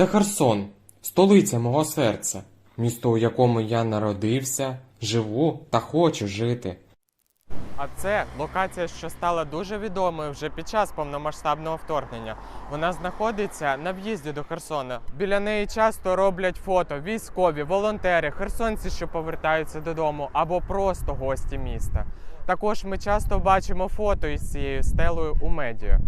Це Херсон, столиця мого серця, місто, у якому я народився, живу та хочу жити. А це локація, що стала дуже відомою вже під час повномасштабного вторгнення. Вона знаходиться на в'їзді до Херсона. Біля неї часто роблять фото військові, волонтери, херсонці, що повертаються додому, або просто гості міста. Також ми часто бачимо фото із цією стелею у медіа.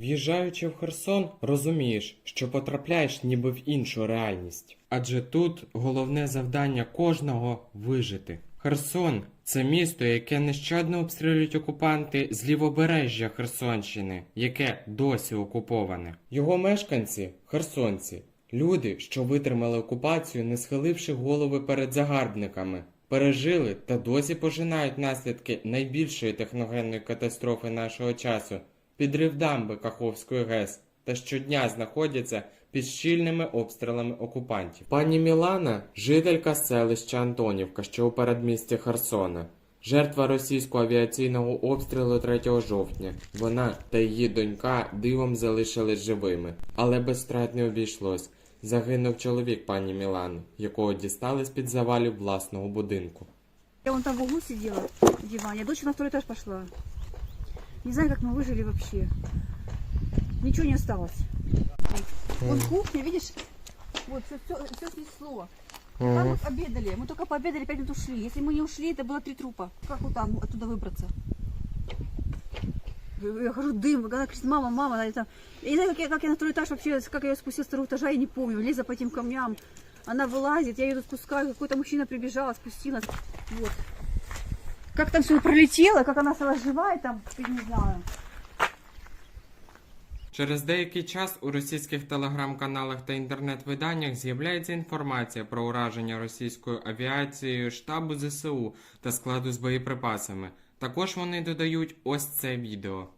В'їжджаючи в Херсон, розумієш, що потрапляєш ніби в іншу реальність. Адже тут головне завдання кожного вижити. Херсон це місто, яке нещадно обстрілюють окупанти з лівобережжя Херсонщини, яке досі окуповане. Його мешканці херсонці, люди, що витримали окупацію, не схиливши голови перед загарбниками. Пережили та досі пожинають наслідки найбільшої техногенної катастрофи нашого часу підрив дамби Каховської ГЕС та щодня знаходяться під щільними обстрілами окупантів. Пані Мілана жителька селища Антонівка, що у передмісті Херсона. Жертва російського авіаційного обстрілу 3 жовтня. Вона та її донька дивом залишились живими, але без не обійшлось. Загинув чоловік пані Мілани, якого дістали з під завалів власного будинку. Я вон там в углу сидела в диване. Дочь на второй этаж пошла. Не знаю, как мы выжили вообще. Ничего не осталось. Вот кухня, видишь? Вот все, все, снесло. Там вот обедали. Мы только пообедали, пять минут ушли. Если мы не ушли, это было три трупа. Как вот там оттуда выбраться? Я хожу дым, когда кричит мама, мама, она там. Я не знаю, как я, как я на второй этаж вообще, как я спустилась с второго этажа, я не помню. Лезла по этим камням. Она вылазит, я ее тут спускаю, какой-то мужчина прибежал, спустилась. Вот. Как там все пролетело, как она стала живая там, я не знаю. Через деякий час у російських телеграм-каналах та інтернет-виданнях з'являється інформація про ураження російською авіацією штабу ЗСУ та складу з боєприпасами. Також вони додають ось це відео.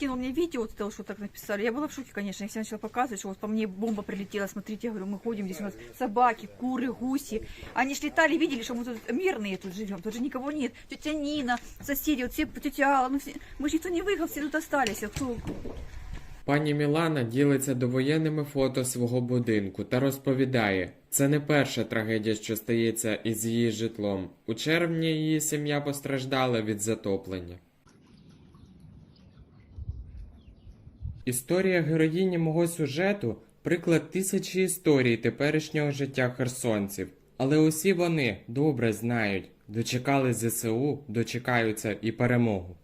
скинул мне видео, вот это, что так написали. Я была в шоке, конечно. Я все начала показывать, что вот по мне бомба прилетела. Смотрите, я говорю, мы ходим, здесь у нас собаки, куры, гуси. Они ж летали, видели, что мы тут мирные тут живем. Тут же никого нет. Тетя Нина, соседи, вот все, тетя Алла, мы, все, мы же никто не выехал, все тут остались. А кто? Пані Мілана ділиться довоєнними фото свого будинку та розповідає, це не перша трагедія, що стається із її житлом. У червні її сім'я постраждала від затоплення. Історія героїні мого сюжету приклад тисячі історій теперішнього життя херсонців. Але усі вони добре знають, дочекали ЗСУ, дочекаються і перемогу.